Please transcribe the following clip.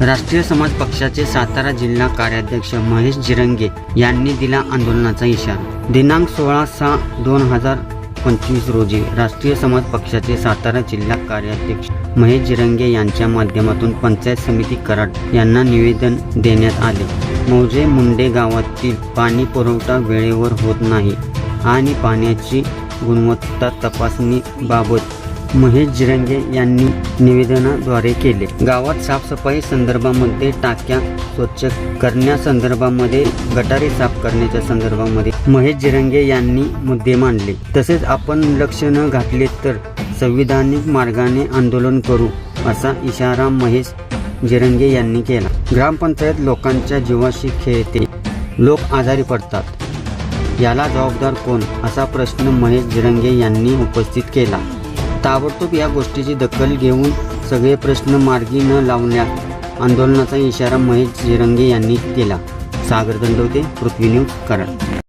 राष्ट्रीय समाज पक्षाचे सातारा जिल्हा कार्याध्यक्ष महेश जिरंगे यांनी दिला आंदोलनाचा इशारा. दिनांक सोळा सहा दोन हजार पंचवीस रोजी राष्ट्रीय समाज पक्षाचे सातारा जिल्हा कार्याध्यक्ष महेश जिरंगे यांच्या माध्यमातून पंचायत समिती कराड यांना निवेदन देण्यात आले. मौजे मुंडे गावातील पाणी पुरवठा वेळेवर होत नाही आणि पाण्याची गुणवत्ता तपासणीबाबत महेश जिरंगे यांनी निवेदनाद्वारे केले. गावात साफसफाई संदर्भामध्ये टाक्या स्वच्छ करण्यासंदर्भामध्ये गटारे साफ करण्याच्या संदर्भामध्ये महेश जिरंगे यांनी मुद्दे मांडले. तसेच आपण लक्ष न घातले तर संविधानिक मार्गाने आंदोलन करू असा इशारा महेश जिरंगे यांनी केला. ग्रामपंचायत लोकांच्या जीवाशी खेळते. लोक आजारी पडतात. याला जबाबदार कोण? असा प्रश्न महेश जिरंगे यांनी उपस्थित केला. ताबडतोब या गोष्टीची दखल घेऊन सगळे प्रश्न मार्गी न लावण्यात आंदोलनाचा इशारा महेश जिरंगे यांनी केला. सागर दंडवते पृथ्वी न्यूज कराड.